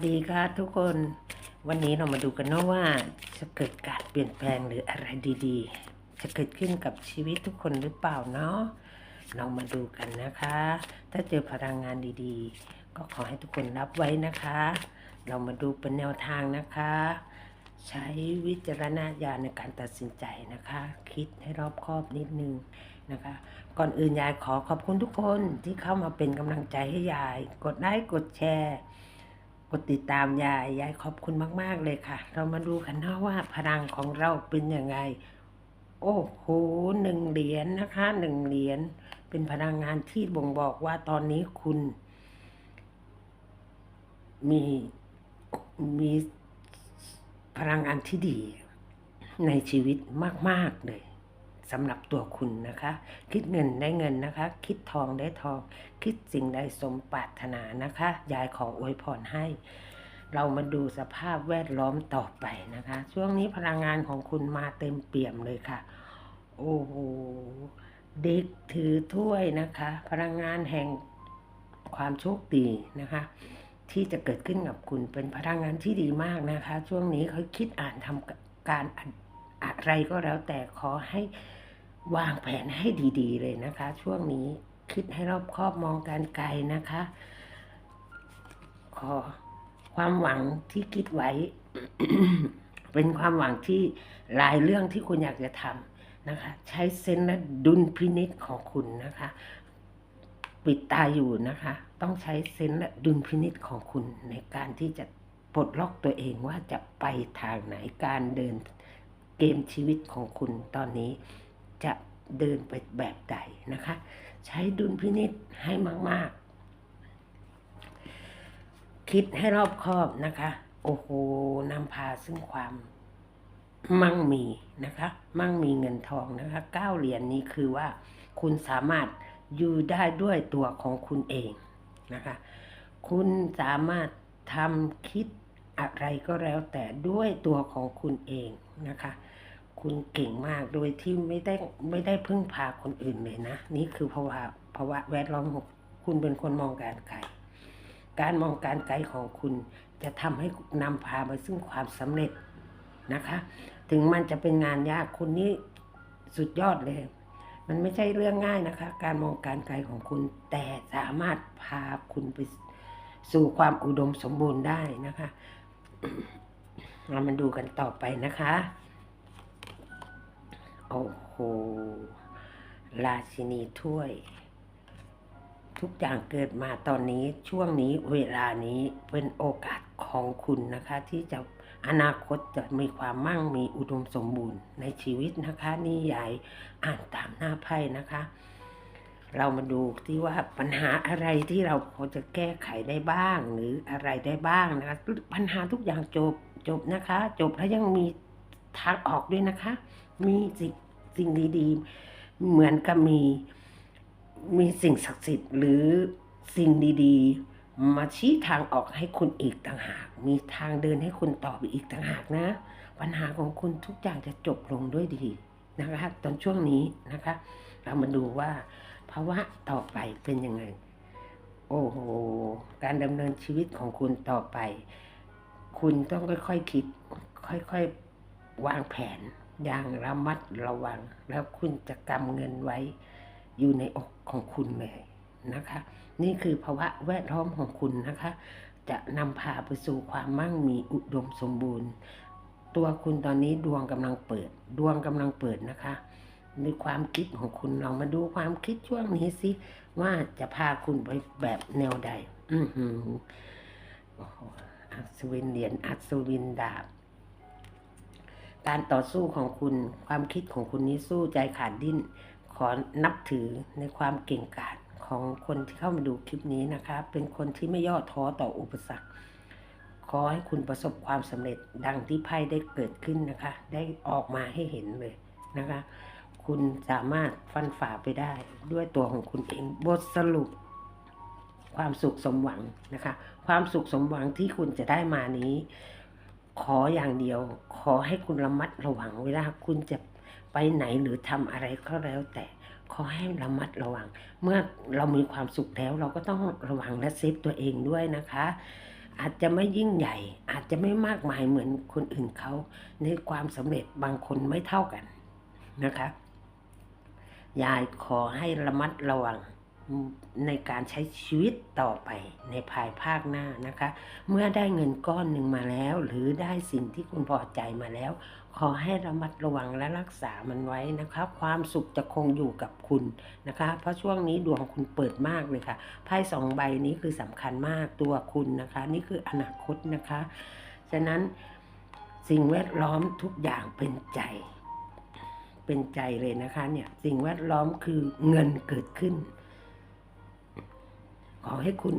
สวัสดีค่ะทุกคนวันนี้เรามาดูกันเนาะว่าจะเกิดการเปลี่ยนแปลงหรืออะไรดี ๆ จะเกิดขึ้นกับชีวิตทุกคนหรือเปล่าเนาะเรามาดูกันนะคะ ถ้าเจอพลังงานดีๆ ก็ขอให้ทุกคนรับไว้นะคะ เรามาดูเป็นแนวทางนะคะ ใช้วิจารณญาณในการตัดสินใจนะคะ คิดให้รอบคอบนิดนึงนะคะ ก่อนอื่นยายขอขอบคุณทุกคนที่เข้ามาเป็นกำลังใจให้ยาย กดไลค์กดแชร์ กดติดตามยายยายขอบคุณมาก ๆ เลยค่ะ เรามาดูกันนะว่าพลังของเราเป็นยังไง โอ้โหหนึ่งเหรียญนนะคะหนึ่งเหรียญเป็นพลังงานที่บ่งบอกว่าตอนนี้คุณ มีมีพลังงานที่ดีในชีวิตมาก ๆ เลย สำหรับตัวคุณนะคะ คิดเงินได้เงินนะคะ คิดทองได้ทอง คิดสิ่งใดสมปรารถนานะคะยายขออวยพรให้ เรามาดูสภาพแวดล้อมต่อไปนะคะ ช่วงนี้พลังงานของคุณมาเต็มเปี่ยมเลยค่ะ โอ้โหเด็กถือถ้วยนะคะ พลังงานแห่งความโชคดีนะคะ ที่จะเกิดขึ้นกับคุณเป็นพลังงานที่ดีมากนะคะ ช่วงนี้เขาคิดอ่านทำการอะไรก็แล้วแต่ขอให้ วางแผนให้ดีๆเลยนะคะ ช่วงนี้คิดให้รอบคอบมองการไกลนะคะ ขอความหวังที่คิดไว้ เป็นความหวังที่หลายเรื่องที่คุณอยากจะทำนะคะ ใช้เซนส์และดุลพินิษของคุณนะคะ ปิดตาอยู่นะคะ ต้องใช้เซนส์และดุลพินิษของคุณในการที่จะปลดล็อกตัวเองว่าจะไปทางไหนการเดินเกมชีวิตของคุณตอนนี้ จะเดินไปแบบใดนะคะ ใช้ดุลพินิษให้มาก ๆ คิดให้รอบคอบนะคะ โอ้โหนำพาซึ่งความมั่งมีนะคะ มั่งมีเงินทองนะคะเก้าเหรียญนี้คือว่าคุณสามารถอยู่ได้ด้วยตัวของคุณเองนะคะ คุณสามารถทำคิดอะไรก็แล้วแต่ด้วยตัวของคุณเองนะคะ คุณเก่งมากโดยที่ไม่ได้ไม่ได้พึ่งพาคนอื่นเลยนะ นี่คือภาวะภาวะแวดล้อมของคุณเป็นคนมองการไกลการมองการไกลของคุณจะทำให้นำพาไปซึ่งความสำเร็จนะคะ ถึงมันจะเป็นงานยากคุณนี่สุดยอดเลย มันไม่ใช่เรื่องง่ายนะคะ การมองการไกลของคุณแต่สามารถพาคุณไปสู่ความอุดมสมบูรณ์ได้นะคะเรามาดูกันต่อไปนะคะ โอ้โห ราชินีถ้วย ทุกอย่างเกิดมาตอนนี้ช่วงนี้เวลานี้เป็นโอกาสของคุณนะคะ ที่จะอนาคตจะมีความมั่งมีอุดมสมบูรณ์ในชีวิตนะคะนี่ยายอ่านตามหน้าไพ่นะคะ เรามาดูที่ว่าปัญหาอะไรที่เราพอจะแก้ไขได้บ้าง หรืออะไรได้บ้างนะคะปัญหาทุกอย่างจบจบนะคะ จบแล้วยังมีทางออกด้วยนะคะ มีสิ่งสิ่งดีๆ เหมือนกับมีมีสิ่งศักดิ์สิทธิ์หรือสิ่งดีๆ มาชี้ทางออกให้คุณอีกต่างหาก มีทางเดินให้คุณต่อไปอีกต่างหากนะ ปัญหาของคุณทุกอย่างจะจบลงด้วยดีนะคะ ตอนช่วงนี้นะคะ เรามาดูว่าภาวะต่อไปเป็นยังไง โอ้โห การดำเนินชีวิตของคุณต่อไป คุณต้องค่อยๆคคิด ค่อยๆวางแผน อย่างระมัดระวัง แล้วคุณจะกำเงินไว้อยู่ในอกของคุณเลยนะคะ นี่คือภาวะแวดล้อมของคุณนะคะ จะนำพาไปสู่ความมั่งมีอุดมสมบูรณ์ ตัวคุณตอนนี้ดวงกำลังเปิด ดวงกำลังเปิดนะคะในความคิดของคุณเรามาดูความคิดช่วงนี้สิว่าจะพาคุณไปแบบแนวใด อือหืออ้โหอัศวินเหรียญอัศวินดาบ การต่อสู้ของคุณ ความคิดของคุณนี้สู้ใจขาดดิ้น ขอนับถือในความเก่งกาจของคนที่เข้ามาดูคลิปนี้นะคะ เป็นคนที่ไม่ย่อท้อต่ออุปสรรค ขอให้คุณประสบความสำเร็จดังที่ไพ่ได้เกิดขึ้นนะคะ ได้ออกมาให้เห็นเลยนะคะ คุณสามารถฟันฝ่าไปได้ด้วยตัวของคุณเอง บทสรุป ความสุขสมหวังนะคะ ความสุขสมหวังที่คุณจะได้มานี้ ขออย่างเดียว ขอให้คุณระมัดระวังเวลาคุณจะไปไหนหรือทำอะไรก็แล้ว แต่ขอให้ระมัดระวัง เมื่อเรามีความสุขแล้วเราก็ต้องระวังและเซฟตัวเองด้วยนะคะ อาจจะไม่ยิ่งใหญ่ อาจจะไม่มากมายเหมือนคนอื่นเขาในความสำเร็จบางคนไม่เท่ากันนะคะ ยายขอให้ระมัดระวัง ในการใช้ชีวิตต่อไปในภายภาคหน้านะคะ เมื่อได้เงินก้อนหนึ่งมาแล้ว หรือได้สิ่งที่คุณพอใจมาแล้ว ขอให้ระมัดระวังและรักษามันไว้นะคะ ความสุขจะคงอยู่กับคุณนะคะ เพราะช่วงนี้ดวงคุณเปิดมากเลยค่ะไพ่สองใบนี้คือสำคัญมากตัวคุณนะคะ นี่คืออนาคตนะคะฉะนั้นสิ่งแวดล้อมทุกอย่างเป็นใจเป็นใจเลยนะคะเนี่ยสิ่งแวดล้อมคือเงินเกิดขึ้น ขอให้คุณ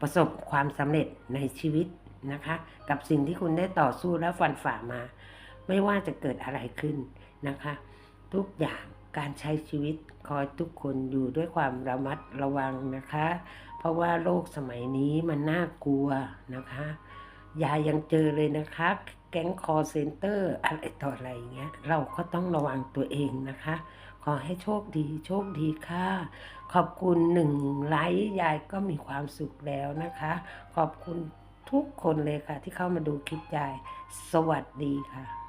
ประสบความสำเร็จในชีวิตนะคะ กับสิ่งที่คุณได้ต่อสู้และฟันฝ่ามา ไม่ว่าจะเกิดอะไรขึ้นนะคะ ทุกอย่างการใช้ชีวิตคอยทุกคนอยู่ด้วยความระมัดระวังนะคะ เพราะว่าโลกสมัยนี้มันน่ากลัวนะคะยายังเจอเลยนะคะ แก๊งคอเซนเตอร์อะไรต่ออะไรเงี้ย เราก็ต้องระวังตัวเองนะคะ ขอให้โชคดีโชคดีค่ะ ขอบคุณหนึ่งไลค์ยายก็มีความสุขแล้วนะคะ ขอบคุณทุกคนเลยค่ะ ที่เข้ามาดูคลิปยาย สวัสดีค่ะ